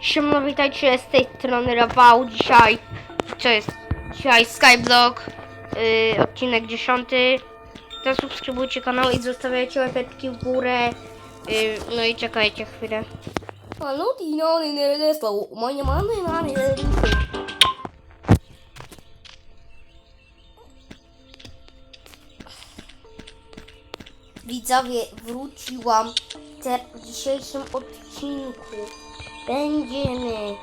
Siemno, witajcie z tej strony Rafał. Dzisiaj, co jest? Dzisiaj Skyblock, yy, odcinek 10. Zasubskrybujcie kanał i zostawiajcie łapeczki w górę. Yy, no i czekajcie chwilę. No, Widzowie, wróciłam. W dzisiejszym odcinku będziemy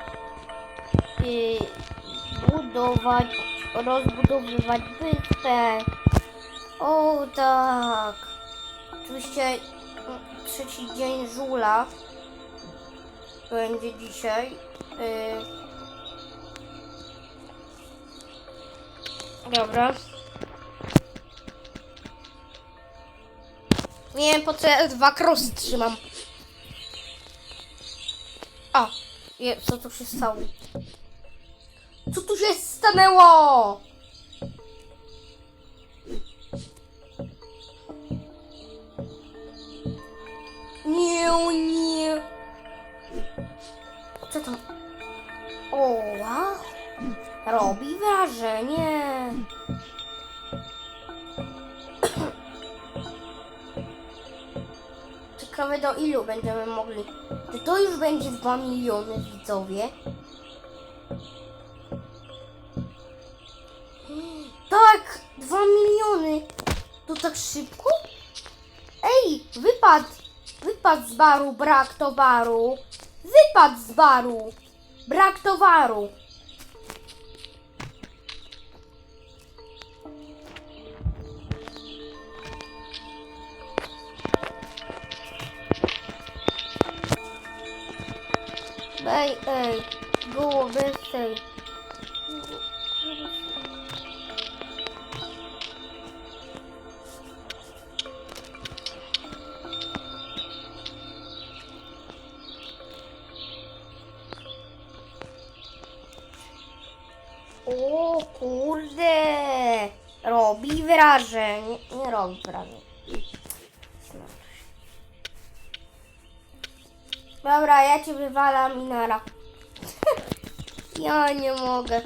y, budować, rozbudowywać wyspę. O tak. Oczywiście trzeci dzień żula będzie dzisiaj. Y, dobra. Nie wiem po co ja dwa krosy trzymam. A, co tu się stało? Co tu się stanęło? Ilu będziemy mogli. Czy to już będzie 2 miliony widzowie? Tak! 2 miliony! To tak szybko? Ej! Wypad! Wypad z baru, brak towaru! Wypad z baru! Brak towaru! Ej, ej, było bez. O kurde! Robi wrażenie. Nie robi wrażenie. Dobra, ja cię wywalam Minara. ja nie mogę.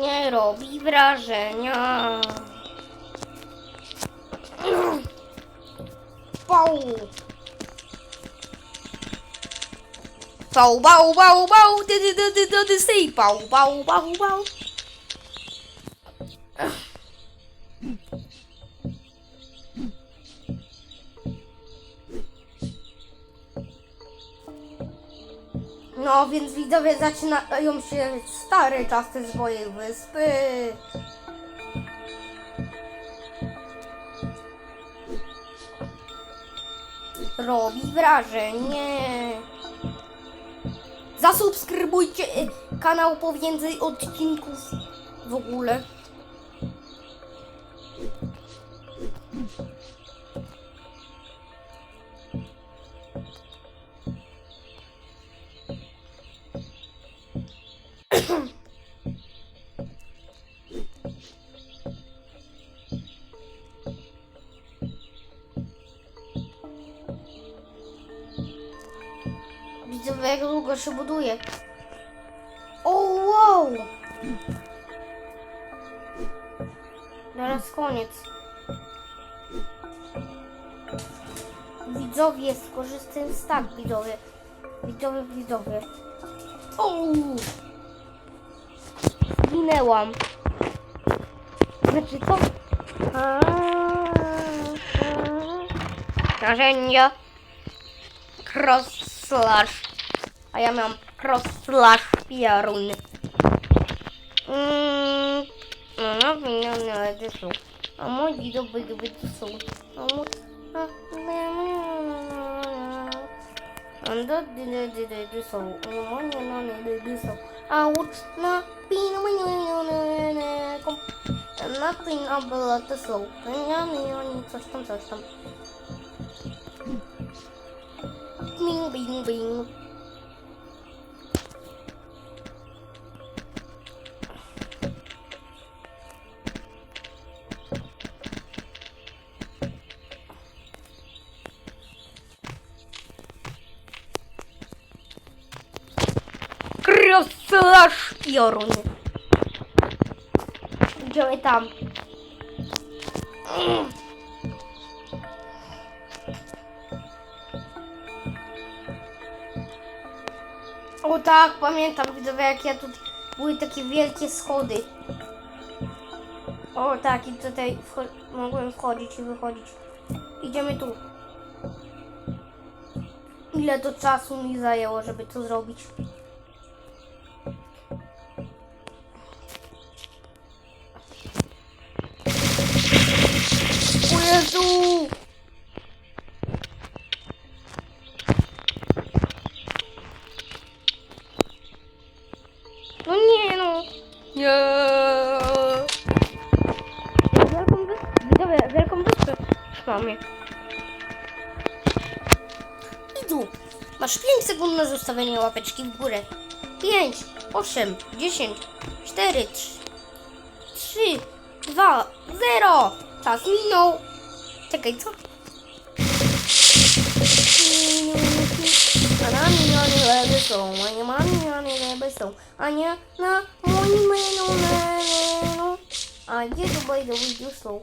Nie robi wrażenia. Bał, bał, bał, bał, ty, ty, ty, ty, ty, ty, ty, bał, bał, bał, bał. No, więc widzowie zaczynają się stare czasy z mojej wyspy. Robi wrażenie. Zasubskrybujcie y, kanał pomiędzy odcinków w ogóle. Długo się buduje. O, wow! Teraz koniec. Widzowie, skorzystaj z tak, widzowie. Widzowie, widzowie. O! Zginęłam. Znaczy co? Narzędzia. Cross slash. A ja mam cross slash piarun. Mm, no, no, no, no, to są. A mój widok by by to są. A mój... A, no, no, no, no. A do, dy, dy, dy, dy, dy są. A mój, no, no, dy, dy są. A ucz na pin, no, no, no, no, no, kom. Na pin, a było to są. Ja, nie, oni coś tam, coś tam. Bing, bing, bing. Krosla szpiorun. Idziemy tam. O tak, pamiętam widzowie, jak ja tu były takie wielkie schody. O tak, i tutaj wcho- mogłem wchodzić i wychodzić. Idziemy tu. Ile to czasu mi zajęło, żeby to zrobić? Jezu! No nie no. Nie. Wielką wyspę. Wielką wyspę mamy. Idu, masz 5 sekund na zostawienie łapeczki w górę. 5, 8, 10, 4, 3, 3 2, 0. Czas minął. Czekaj, co? A na miliony lewy są, a nie ma miliony lewy są, a nie na moim menu menu. A gdzie to będzie wyjdzie są?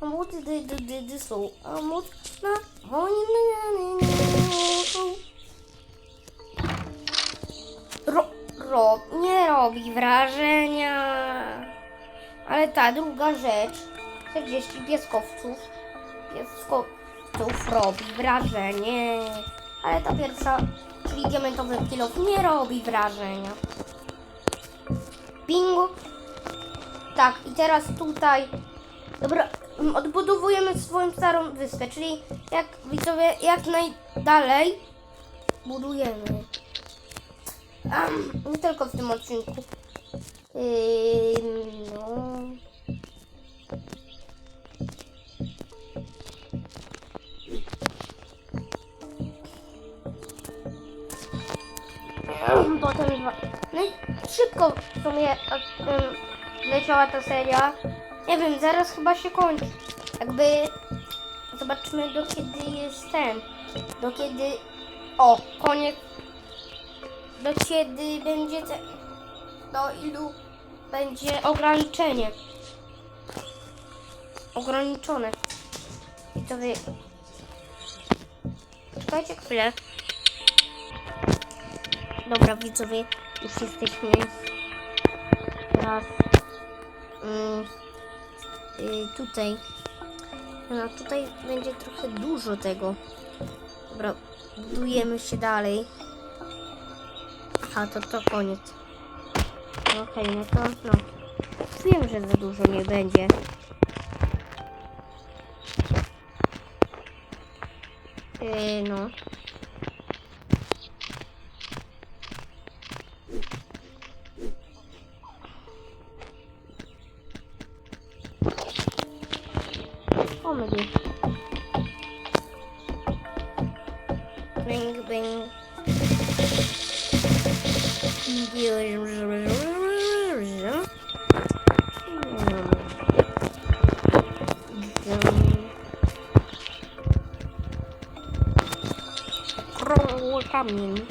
A móc dy dy dy dy są, a móc na moim menu są. Ro, ro, nie robi wrażenia. Ale ta druga rzecz, 40 pieskowców, pieskowców robi wrażenie. Ale ta pierwsza, czyli diamentowy kilof, nie robi wrażenia. Bingo. Tak, i teraz tutaj, dobra, odbudowujemy swoją starą wyspę, czyli jak widzowie, jak najdalej budujemy. Am, nie tylko w tym odcinku. Yy, no. Potem dwa. No i szybko w sumie um, leciała ta seria. Nie wiem, zaraz chyba się kończy. Jakby zobaczymy do kiedy jest ten. Do kiedy. O, koniec. Do kiedy będzie ten. Do ilu będzie ograniczenie. Ograniczone. I to wy. Czekajcie chwilę. Dobra, widzowie, już jesteśmy. Teraz mm, y, tutaj. No tutaj będzie trochę dużo tego. Dobra, budujemy się dalej. Aha, to to koniec. Okej, no to no. Wiem, że za dużo nie będzie. Yy, no. Comedy. Bing, bing. Krągły kamień.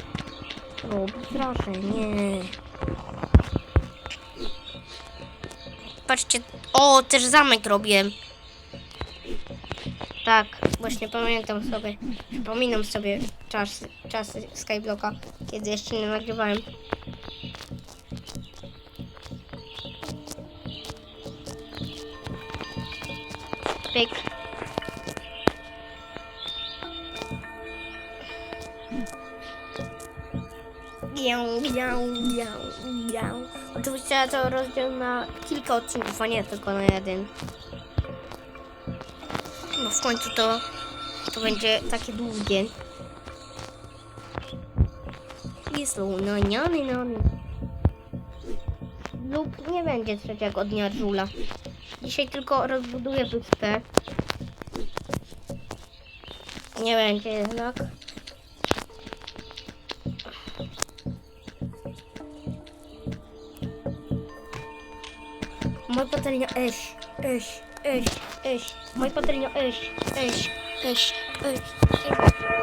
Robi wrażenie. Patrzcie, o, też zamek robię. Tak, właśnie pamiętam sobie, przypominam sobie czas, czasy Skyblocka, kiedy jeszcze nie nagrywałem. Pyk. Biał, biał, biał, biał. Oczywiście to rozdział na kilka odcinków, a nie tylko na jeden w końcu to, to będzie takie długie. Jest unoniony, no, no. Lub nie będzie trzeciego dnia żula. Dzisiaj tylko rozbuduję wyspę. Nie będzie jednak. Mój patelnia, eś, eś, eś. Eś. Moja patelnia Eś, Eś, Eś, Eś, Eś.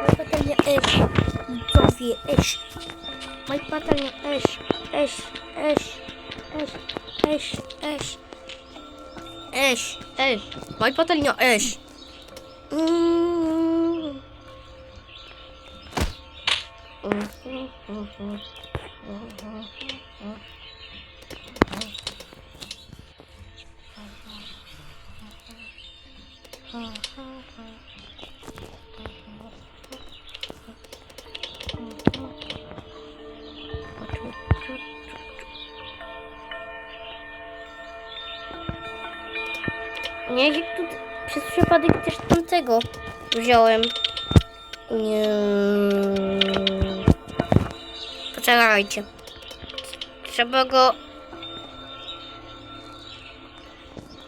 Moja patelnia Eś. Widzowie, Eś. Moja patelnia Eś, Eś, Eś, Eś, Eś, Eś. Eś, Eś. Moja patelnia Eś. Mm. Mhm, mhm, mhm, mhm. Nie, że tu przez przypadek też tamtego wziąłem. Nie. Poczekajcie. Trzeba go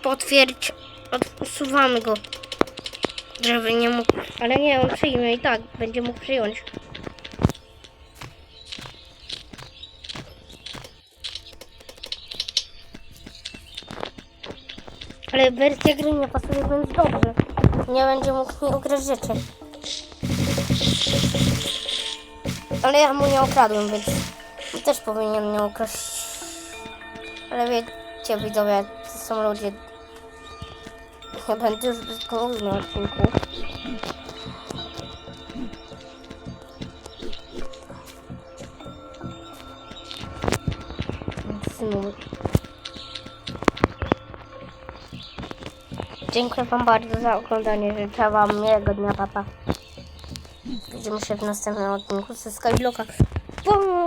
potwierdzić. Usuwamy go. Żeby nie mógł. Ale nie, on przyjmie i tak. Będzie mógł przyjąć. Ale wersja gry nie pasuje, więc dobrze. Nie będzie mógł mi ukraść rzeczy. Ale ja mu nie okradłem, więc też powinien mnie ukraść. Ale wiecie, widzowie, są ludzie. Już brzydko mówił na odcinku. Synu. Dziękuję Wam bardzo za oglądanie. Życzę Wam miłego dnia, papa. Widzimy się w następnym odcinku ze Skyblocka. Bum!